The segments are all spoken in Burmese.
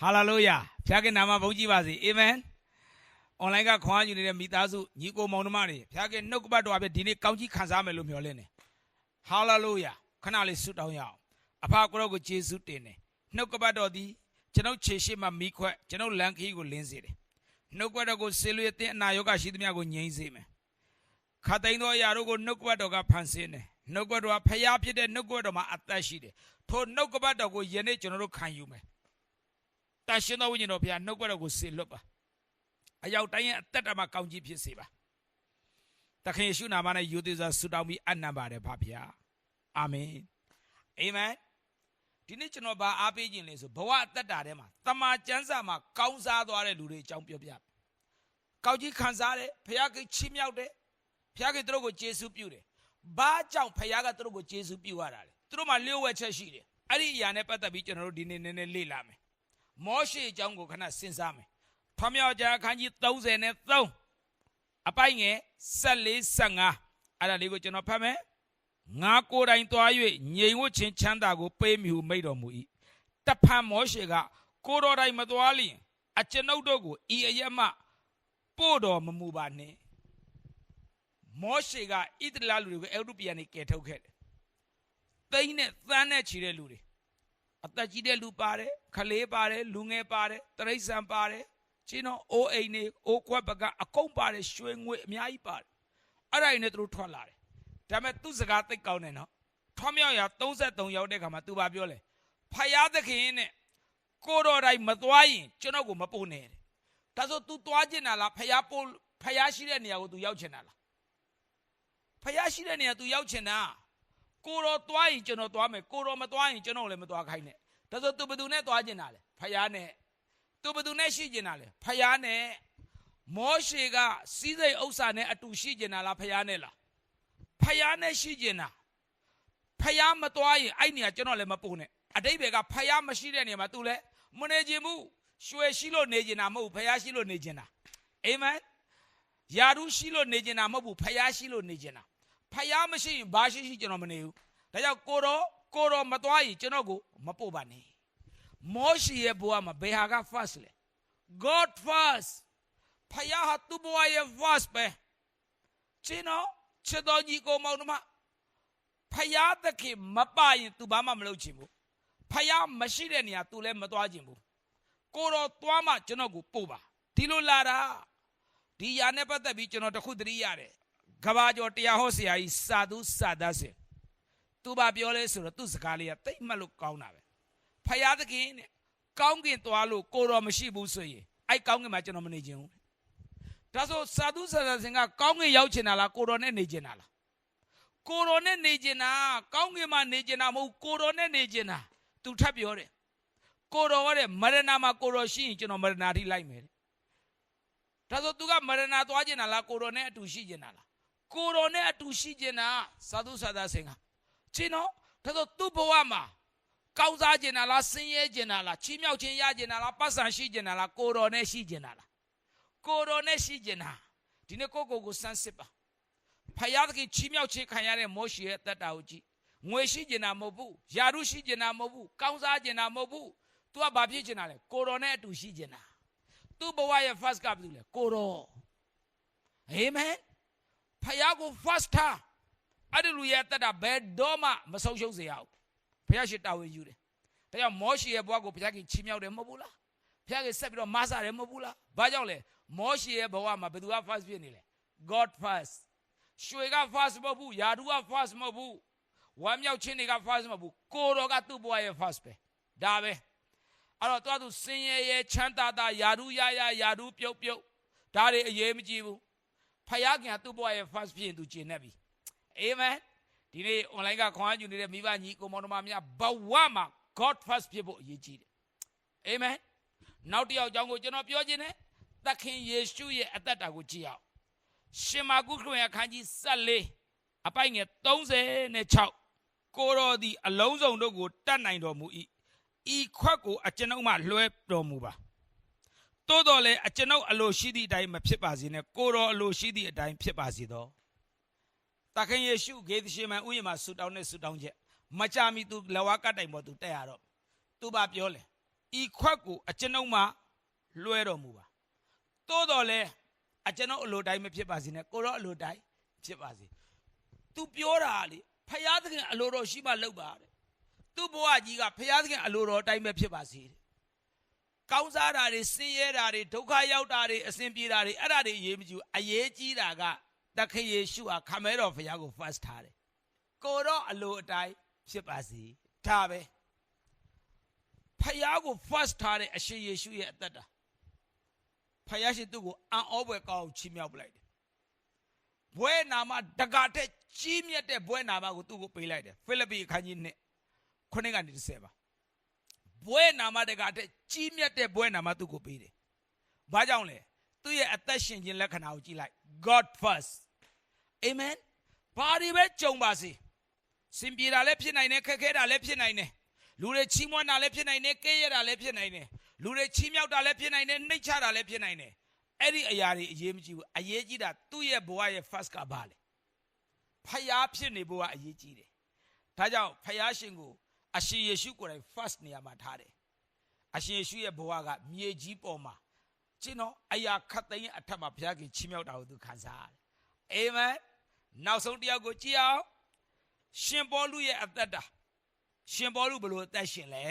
ဟာလေလုယာဖျားခင်နာမဘုန်းကြီးပါစေအာမင်အွန်လိုင်းကခွန်အားယူနေတဲ့မိသားစုညီကိုမောင်နှမတွေဖျားခင်နှုတ်ကပတ်တော်အပြင်ဒီနေ့ကောင်းကြီးခံစားမယ်လို့မျှော်လင့်တယ်ဟာလေလုယာခဏလေးဆုတောင်းရအောင်အဖကိုရောကိုယေရှုတင်တယ်နှုတ်ကပတ်တော်သည်ကျွန်ုပ်ခြေရှိမှမိခွက်ကျွန်ုပ်လမ်းခီးကိုလင်းစေတယ်နှုတ်ကပတ်တော်ကိုဆေလွေအသင်းအနာရောဂါရှိသမျှကိုငြိမ်းစေမယ်ခတ်သိမ်းသောအရာတို့ကိုနှုတ်ကပတ်တော်ကဖန်ဆင်းတယ်နှုတ်ကပတ်တော်ကဖျားဖြစ်တဲ့နှုတ်ကပတ်တော်မှာအသက်ရှိတယ်ထိုနှုတ်ကပတ်တော်ကိုယနေ့ကျွန်တော်တို့ခံယူမယ် တန်ရှင်သောဝိညာဉ်တော်ဘုရားနှုတ်ကပတ်တော်ကိုဆေလွတ်ပါအရောက်တိုင်းရဲ့အသက်တာမှာကောင်းကြီးဖြစ်စေပါတခင်ယေရှုနာမနဲ့ယုသေစွာဆုတောင်းပြီးအနံပါတယ်ဖပါဗျာအာမင်အာမင်ဒီနေ့ကျွန်တော်ဗာအားပေးခြင်းလဲဆိုဘဝအသက်တာထဲမှာတမာကျမ်းစာမှာကောင်းစားသွားတဲ့လူတွေအကြောင်းပြောပြကောင်းကြီးခံစားတယ်ဘုရားကချီးမြှောက်တယ်ဘုရားကသူတို့ကိုကျေးဇူးပြုတယ်ဘာကြောင့်ဘုရားကသူတို့ကိုကျေးဇူးပြုရတာလဲသူတို့မှာလျှို့ဝှက်ချက်ရှိတယ်အဲ့ဒီအရာနဲ့ပတ်သက်ပြီးကျွန်တော်တို့ဒီနေ့နည်းနည်းလေ့လာမယ် မောရှေအကြောင်းကိုခဏစဉ်းစားမယ်။ထွမြောက်ကြအခန်းကြီး33အပိုင်ငယ်14 15အဲ့ဒါလေးကိုကျွန်တော်ဖတ်မယ်။ငါကိုယ်တိုင်သွား၍ငြိမ်ဝှချင်းချမ်းသာကိုပေးမိဟုမိတ်တော်မူ၏။တဖန်မောရှေကကိုတော်တိုင်မသွားလျင်အကျွန်ုပ်တို့ကိုဤအရက်မှပို့တော်မမူပါနှင့်။မောရှေကဣသရေလလူတွေကိုအဲဂုတ္တုပြည်ကနေကယ်ထုတ်ခဲ့တယ်။သိန်းနဲ့သန်းနဲ့ချီတဲ့လူတွေ အသက်ကြီးတဲ့လူပါတယ်ခလေးပါတယ်လူငယ်ပါတယ်တရိษံပါတယ်ချင်းတော့အိုးအိမ်နေအိုးခွက်ပကအကုန်ပါတယ်ရွှေငွေအများကြီးပါတယ်အဲ့ဒါတွေနဲ့သူတို့ထွက်လာတယ်ဒါပေမဲ့သူ့စကားသိတ်ကောင်းတယ်နော်ထွမြောက်ရ33ရောက်တဲ့ခါမှာသူဘာပြောလဲဖယားသခင်နဲ့ကိုတော်တိုင်းမသွားရင်ကျွန်တော်ကိုမပို့နဲ့တဲ့ဒါဆို तू သွားကျင်တာလားဖယားပို့ဖယားရှိတဲ့နေရာကို तू ရောက်ချင်တာလားဖယားရှိတဲ့နေရာ तू ရောက်ချင်တာ ကိုတော်သွားရင်ကျွန်တော်သွားမယ်ကိုတော်မသွားရင်ကျွန်တော်လည်းမသွားခိုင်းနဲ့ဒါဆိုသူဘယ်သူနဲ့သွားကျင်တာလဲဖယားနဲ့သူဘယ်သူနဲ့ရှိကျင်တာလဲဖယားနဲ့မောရှေကစီးစိမ်ဥစ္စာနဲ့အတူရှိကျင်တာလားဖယားနဲ့လားဖယားနဲ့ရှိကျင်တာဖယားမသွားရင်အဲ့နေရာကျွန်တော်လည်းမပို့နဲ့အတိတ်ဘယ်ကဖယားမရှိတဲ့နေရာမှာ तू လည်းမနေကျင်ဘူးရွှေရှိလို့နေကျင်တာမဟုတ်ဘူးဖယားရှိလို့နေကျင်တာအာမင်ယာရုရှိလို့နေကျင်တာမဟုတ်ဘူးဖယားရှိလို့နေကျင်တာ ဖယားမရှိရင်ဘာရှိရှိကျွန်တော်မနေဘူးဒါကြောင့်ကိုတော့ကိုတော့မသွားရင်ကျွန်တော်ကိုမပို့ပါနဲ့မောရှိရဲ့ဘဝမှာဘယ်ဟာက first လဲ God first ဖယားဟာသူ့ဘဝရဲ့ first ပဲကျွန်တော်ချစ်တော်ကြီးကိုမောင်နှမဖယားသခင်မပါရင် तू ဘာမှမလုပ်ချင်ဘူးဖယားမရှိတဲ့နေရာ तू လည်းမသွားချင်ဘူးကိုတော့သွားမှကျွန်တော်ကိုပို့ပါဒီလိုလာတာဒီຢာနဲ့ပတ်သက်ပြီးကျွန်တော်တခုသတိရတယ် ကဘာကျော်တရားဟောဆရာကြီးစာသူစာသားစင်သူဘာပြောလဲဆိုတော့သူ့စကားလေးကတိတ်မှတ်လို့ကောင်းတာပဲဖယားသခင်တဲ့ကောင်းကင်သွားလို့ကိုတော်မရှိဘူးဆိုရင်အဲ့ကောင်းကင်မှာကျွန်တော်မနေခြင်းဘူးဒါဆိုစာသူစာသားစင်ကကောင်းကင်ရောက်ချင်တာလားကိုတော်နဲ့နေချင်တာလားကိုတော်နဲ့နေချင်တာကောင်းကင်မှာနေချင်တာမဟုတ်ကိုတော်နဲ့နေချင်တာသူထပ်ပြောတယ်ကိုတော်ကတဲ့မရဏမှာကိုတော်ရှိရင်ကျွန်တော်မရဏထိလိုက်မယ်တဲ့ဒါဆိုသူကမရဏသွားချင်တာလားကိုတော်နဲ့အတူရှိချင်တာလား ကိုတော်နဲ့အတူရှိကျင်တာသာဓုသာသာစင်ကချင်းတော့ဒါဆိုသူ့ဘဝမှာကောင်းစားကျင်တာလားဆင်းရဲကျင်တာလားချီးမြှောက်ခြင်းရကျင်တာလားပတ်စံရှိကျင်တာလားကိုတော်နဲ့ရှိကျင်တာလားကိုတော်နဲ့ရှိကျင်တာဒီနေ့ကိုကိုကိုစမ်းစစ်ပါဖယားသခင်ချီးမြှောက်ခြင်းခံရတဲ့မောရှေရဲ့တက်တာကိုကြည့်ငွေရှိကျင်တာမဟုတ်ဘူးယာရုရှိကျင်တာမဟုတ်ဘူးကောင်းစားကျင်တာမဟုတ်ဘူး तू ကဘာဖြစ်ကျင်တာလဲကိုတော်နဲ့အတူရှိကျင်တာသူ့ဘဝရဲ့ first ကဘာလို့လဲကိုတော်အာမင် ဖယားကို first ထားအဲ့ဒီလူရဲ့တက်တာဘယ်တော့မှမဆုံးရှုံးစေရဘူးဖယားရှိတာဝန်ယူတယ်ဒါကြောင့်မောရှေရဲ့ဘဝကိုဖယားကြီးချီးမြှောက်တယ်မဟုတ်ဘူးလားဖယားကြီးဆက်ပြီးတော့မဆတယ်မဟုတ်ဘူးလားဘာကြောင့်လဲမောရှေရဲ့ဘဝမှာဘယ်သူက first ဖြစ်နေလဲ God first ရွှေက first မဟုတ်ဘူးယာဒူက first မဟုတ်ဘူးဝမ်းမြောက်ခြင်းတွေက first မဟုတ်ဘူးကိုတော်ကသူ့ဘဝရဲ့ first ပဲဒါပဲအဲ့တော့တွားသူစင်ရဲရဲချမ်းသာသာယာဒူရရယာဒူပြုတ်ပြုတ်ဒါတွေအရေးမကြီးဘူး ဖယားခင်ကသူ့ဘဝရဲ့ first ဖြစ်ရင်သူကျင့်နေပြီအာမင်ဒီနေ့ online ကခွန်အားယူနေတဲ့မိဘညီကိုမောင်နှမများဘဝမှာ God first ဖြစ်ဖို့အရေးကြီးတယ်အာမင်နောက်တစ်ယောက်အကြောင်းကိုကျွန်တော်ပြောခြင်းနဲ့သခင်ယေရှုရဲ့အသက်တာကိုကြည့်အောင်ရှင်မာကုခရစ်ယာန်အခန်းကြီး14အပိုင်ငယ်36ကိုတော်သည်အလုံးစုံတို့ကိုတတ်နိုင်တော်မူ၏ဤခွက်ကိုအကျွန်ုပ်မှလွှဲတော်မူပါ တိုးတော်လည်းအကျွန်ုပ်အလိုရှိသည့်အတိုင်းမဖြစ်ပါစေနဲ့ကိုတော်အလိုရှိသည့်အတိုင်းဖြစ်ပါစေသောတခင်ယေရှုဂေသရှင်မန်ဥယျာဉ်မှာဆူတောင်းတဲ့ဆူတောင်းချက်မကြမီသူလဝကတိုင်ပေါ်သူတက်ရတော့သူဘာပြောလဲဤခွက်ကိုအကျွန်ုပ်မှလွှဲတော်မူပါသို့တော်လဲအကျွန်ုပ်အလိုတိုင်းမဖြစ်ပါစေနဲ့ကိုရောအလိုတိုင်းဖြစ်ပါစေ तू ပြောတာလေဖယားသခင်အလိုတော်ရှိမှလုပ်ပါတဲ့သူ့ဘဝကြီးကဖယားသခင်အလိုတော်အတိုင်းပဲဖြစ်ပါစေတဲ့ ကောင်းစားတာတွေဆင်းရဲတာတွေဒုက္ခရောက်တာတွေအစဉ်ပြေတာတွေအဲ့ဒါတွေအရေးမကြီးဘူးအရေးကြီးတာကတခင်ယေရှုဟာခမဲတော်ဖယားကို first ထားတယ်ကိုတော့အလိုအတိုင်းဖြစ်ပါစေဒါပဲဖယားကို first ထားတဲ့အရှင်ယေရှုရဲ့အသက်တာဖယားရှင်သူ့ကိုအံ့ဩဖွယ်ကောင်းအောင်ချီးမြှောက်ပလိုက်တယ်ဘွဲနာမတကာတဲ့ကြီးမြတ်တဲ့ဘွဲနာမကိုသူ့ကိုပေးလိုက်တယ်ဖိလိပ္ပိအခန်းကြီး1ခုနှစ်ကနေ30ပါ ဘွဲနာမတကာတဲ့ကြီးမြတ်တဲ့ဘွဲနာမသူ့ကိုပေးတယ်ဘာကြောင့်လဲသူ့ရဲ့အသက်ရှင်ခြင်းလက္ခဏာကိုကြည့်လိုက် God first amen ဘာတွေပဲကြုံပါစေစင်ပြေတာလည်းဖြစ်နိုင်တယ်ခက်ခဲတာလည်းဖြစ်နိုင်တယ်လူတွေချီးမွမ်းတာလည်းဖြစ်နိုင်တယ်ကဲရတာလည်းဖြစ်နိုင်တယ်လူတွေချီးမြှောက်တာလည်းဖြစ်နိုင်တယ်နှိတ်ချတာလည်းဖြစ်နိုင်တယ်အဲ့ဒီအရာတွေအရေးမကြီးဘူးအရေးကြီးတာသူ့ရဲ့ဘဝရဲ့ first ကဘာလဲဖျားဖြစ်နေဘဝအရေးကြီးတယ်ဒါကြောင့်ဖျားရှင်ကို အရှင်ယေရှုကိုယ်တိုင် first နေရာမှာထားတယ်အရှင်ယေရှုရဲ့ဘဝကမြေကြီးပေါ်မှာကျင်းတော့အရာခတ်သိမ်းရဲ့အထက်မှာဘုရားခင်ချီးမြှောက်တာကိုသူခံစားရတယ်အာမင်နောက်ဆုံးတစ်ယောက်ကိုကြည့်အောင်ရှင်ပေါလုရဲ့အသက်တာရှင်ပေါလုဘယ်လိုအသက်ရှင်လဲ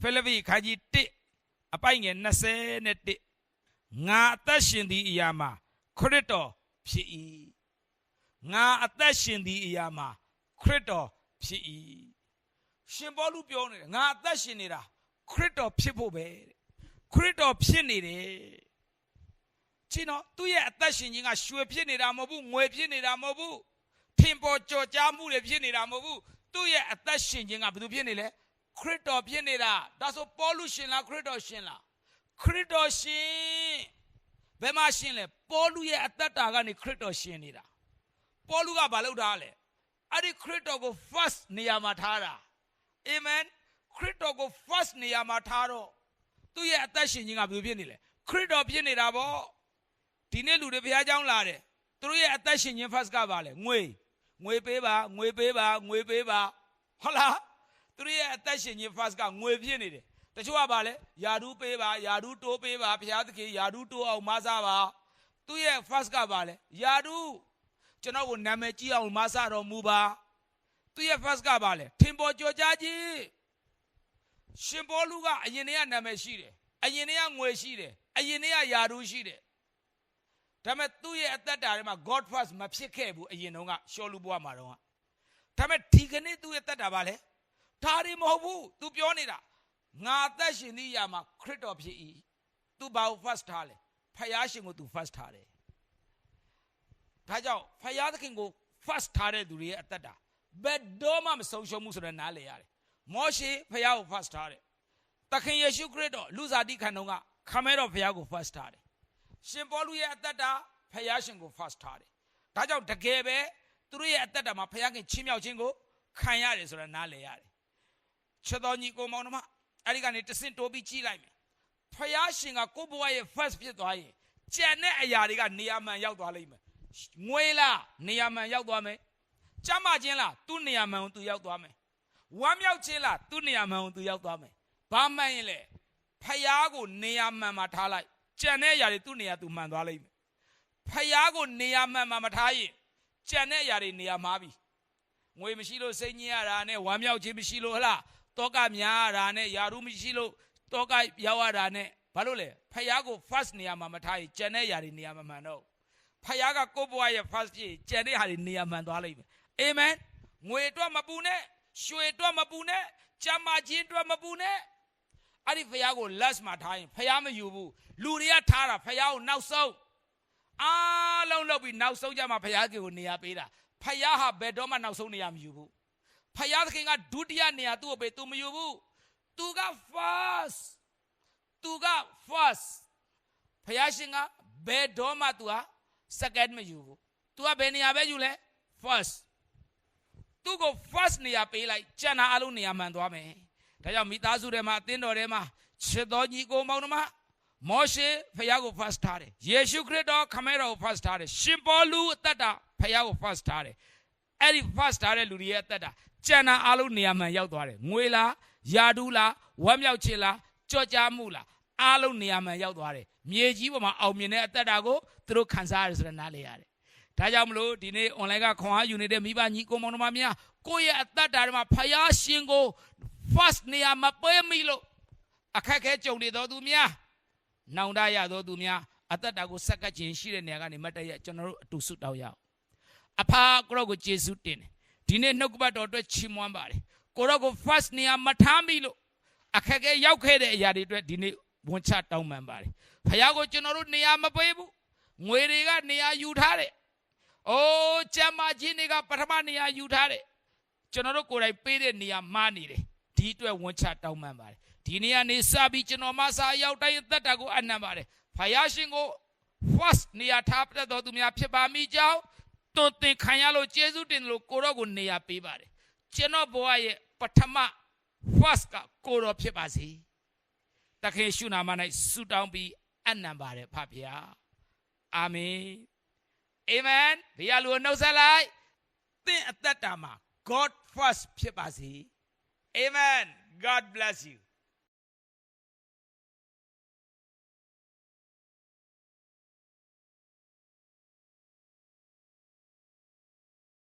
ဖိလိပ္ပိခန်းကြီး1အပိုင်ငယ်20နဲ့1ငါအသက်ရှင်သည့်အရာမှာခရစ်တော်ဖြစ်၏ငါအသက်ရှင်သည့်အရာမှာခရစ်တော်ဖြစ်၏ ရှင်ပေါလုပြောနေတယ်ငါအသက်ရှင်နေတာခရစ်တော်ဖြစ်ဖို့ပဲတဲ့ခရစ်တော်ဖြစ်နေတယ်ချင်းတော့သူ့ရဲ့အသက်ရှင်ခြင်းကရွှေဖြစ်နေတာမဟုတ်ဘူးငွေဖြစ်နေတာမဟုတ်ဘူးထင်ပေါ်ကြော်ကြားမှုတွေဖြစ်နေတာမဟုတ်ဘူးသူ့ရဲ့အသက်ရှင်ခြင်းကဘယ်သူဖြစ်နေလဲခရစ်တော်ဖြစ်နေတာဒါဆိုပေါလုရှင်လားခရစ်တော်ရှင်လားခရစ်တော်ရှင်ဘယ်မှာရှင်လဲပေါလုရဲ့အသက်တာကနေခရစ်တော်ရှင်နေတာပေါလုကဘာလုပ်တာလဲအဲ့ဒီခရစ်တော်ကို first နေရာမှာထားတာ အာမင်ခရစ်တော်ကို first နေရာမှာထားတော့သူ့ရဲ့အသက်ရှင်ခြင်းကဘယ်လိုဖြစ်နေလဲခရစ်တော်ဖြစ်နေတာပေါ့ဒီနေ့လူတွေဘုရားကျောင်းလာတယ်သူတို့ရဲ့အသက်ရှင်ခြင်း first ကပါလဲငွေငွေပေးပါငွေပေးပါငွေပေးပါဟုတ်လားသူတို့ရဲ့အသက်ရှင်ခြင်း first ကငွေဖြစ်နေတယ်တချို့ကပါလဲယာဒူးပေးပါယာဒူးတိုးပေးပါဘုရားသခင်ယာဒူးတိုးအောင်မဆပါသူရဲ့ first ကပါလဲယာဒူးကျွန်တော်ကိုနာမည်ကြီးအောင်မဆတော်မူပါ သူရဲ့ first ကပါလဲထင်ပေါ်ကြော်ကြားခြင်းရှင်ဘောလူကအရင်တည်းကနာမည်ရှိတယ်အရင်တည်းကငွေရှိတယ်အရင်တည်းကယာဒူးရှိတယ်ဒါပေမဲ့သူ့ရဲ့အသက်တာထဲမှာ God first မဖြစ်ခဲ့ဘူးအရင်တုန်းကရှောလူဘွားမှာတော့ဒါပေမဲ့ဒီကနေ့သူ့ရဲ့သက်တာပါလေဒါတွေမဟုတ်ဘူး तू ပြောနေတာငါအသက်ရှင်သည့်အရာမှာခရစ်တော်ဖြစ်၏သူဘာကို first ထားလဲဖယားရှင်ကို तू first ထားတယ်ဒါကြောင့်ဖယားသခင်ကို first ထားတဲ့သူတွေရဲ့အသက်တာ ဘယ်တော့မှမဆုံးရှုံးဘူးဆိုတော့နားလေရတယ်မောရှေဖယားကို first ထားတယ်သခင်ယေရှုခရစ်တော်လူစားတိခံတော်ကခမဲတော်ဖယားကို first ထားတယ်ရှင်ပေါလုရဲ့အသက်တာဖယားရှင်ကို first ထားတယ်ဒါကြောင့်တကယ်ပဲသူတို့ရဲ့အသက်တာမှာဖယားခင်ချင်းမြောက်ခြင်းကိုခံရတယ်ဆိုတာနားလေရတယ်ချက်တော်ညီကိုမောင်နှမအဲ့ဒီကနေတဆင့်တိုးပြီးကြီးလိုက်မယ်ဖယားရှင်ကကိုဘွားရဲ့ first ဖြစ်သွားရင်ကြံတဲ့အရာတွေကနေရာမှန်ရောက်သွားလိမ့်မယ်ငွေလားနေရာမှန်ရောက်သွားမယ် ကြမ်းမခြင်းလားသူ့နေရာမှန်ကိုသူရောက်သွားမယ်ဝမ်းမြောက်ခြင်းလားသူ့နေရာမှန်ကိုသူရောက်သွားမယ်ဘာမှန်ရင်လဲဖယားကိုနေရာမှန်မှာထားလိုက်ကြံတဲ့အရာတွေသူ့နေရာသူမှန်သွားလိမ့်မယ်ဖယားကိုနေရာမှန်မှာမထားရင်ကြံတဲ့အရာတွေနေရာမှားပြီငွေမရှိလို့စိတ်ညစ်ရတာနဲ့ဝမ်းမြောက်ခြင်းမရှိလို့ဟလားတောကများရတာနဲ့ယာရုမရှိလို့တောကရောက်ရတာနဲ့ဘာလို့လဲဖယားကို first နေရာမှာမထားရင်ကြံတဲ့အရာတွေနေရာမမှန်တော့ဖယားကကိုယ့်ဘဝရဲ့ first ဖြစ်ကြံတဲ့ဟာတွေနေရာမှန်သွားလိမ့်မယ် အာမင်ငွေအတွက်မပူနဲ့ရွှေအတွက်မပူနဲ့ကြမ်းမာခြင်းအတွက်မပူနဲ့အဲ့ဒီဖယားကို last မှာထားရင်ဖယားမယူဘူးလူတွေကထားတာဖယားကိုနောက်ဆုံးအားလုံးလုပ်ပြီးနောက်ဆုံးကြမှာဖယားကိုနေရာပေးတာဖယားဟာဘယ်တော့မှနောက်ဆုံးနေရာမယူဘူးဖယားသခင်ကဒုတိယနေရာသူ့ကိုပေးသူမယူဘူးသူက first သူက first ဖယားရှင်ကဘယ်တော့မှသူဟာ second မယူဘူးသူကဘယ်နေရာပဲယူလဲ first သူ့ကို first နေရာပေးလိုက်ကျန်တာအလုံးနေရာမှန်သွားမယ်ဒါကြောင့်မိသားစုထဲမှာအသင်းတော်ထဲမှာချစ်တော်ညီကိုမောင်နှမမောရှေဖယားကို first ထားတယ်ယေရှုခရစ်တော်ခမဲတော်ကို first ထားတယ်ရှင်ပေါလုအသက်တာဖယားကို first ထားတယ်အဲ့ဒီ first ထားတဲ့လူတွေရဲ့အသက်တာကျန်တာအလုံးနေရာမှန်ရောက်သွားတယ်ငွေလားယာဒူးလားဝမ်းမြောက်ခြင်းလားကြော့ကြားမှုလားအားလုံးနေရာမှန်ရောက်သွားတယ်မြေကြီးပေါ်မှာအောင်မြင်တဲ့အသက်တာကိုသူတို့ခံစားရတယ်ဆိုတော့နားလေရတယ် ဒါကြောင့်မလို့ဒီနေ့ online ကခွန်အားယူနေတဲ့မိဘညီကိုမောင်နှမများကိုယ့်ရဲ့အသက်တာတွေမှာဖယားရှင်ကို first နေရာမှာပွဲမိလို့အခက်အခဲကြုံနေတော်သူများနောင်တရတော်သူများအသက်တာကိုဆက်ကပ်ခြင်းရှိတဲ့နေရာကနေမတ်တရကျွန်တော်တို့အတူဆုတောင်းရအောင်အဖာကိုရောကိုယေရှုတင်တယ်ဒီနေ့နှုတ်ကပတ်တော်အတွက်ချီးမွမ်းပါတယ်ကိုရောကို first နေရာမထားမိလို့အခက်အခဲရောက်ခဲ့တဲ့အရာတွေအတွက်ဒီနေ့ဝန်ချတောင်းပန်ပါတယ်ဖယားကိုကျွန်တော်တို့နေရာမပေးဘူးငွေတွေကနေရာယူထားတယ် အိုးကျမ်းမာခြင်းတွေကပထမနေရာယူထားတယ်ကျွန်တော်တို့ကိုယ်တိုင်ပေးတဲ့နေရာမှားနေတယ်ဒီအတွက်ဝန်ချတောင်းပန်ပါတယ်ဒီနေ့ကနေစပြီးကျွန်တော်မဆာရောက်တိုင်းအသက်တာကိုအနံ့ပါတယ်ဖယားရှင်ကို first နေရာထားပြတ်တော်သူများဖြစ်ပါမိကြောင်းတွင်တင်ခံရလို့ကျေးဇူးတင်လို့ကိုတော့ကိုနေရာပေးပါတယ်ကျွန်တော်ဘဝရဲ့ပထမ first ကကိုတော့ဖြစ်ပါစေတခင်ရှုနာမ၌ဆုတောင်းပြီးအနံပါတယ်ဖဗျာအာမင် အာမင်ဘုရားလူကိုနှုတ်ဆက်လိုက်သင်အသက်တာမှာ God first ဖြစ်ပါစေ Amen God bless you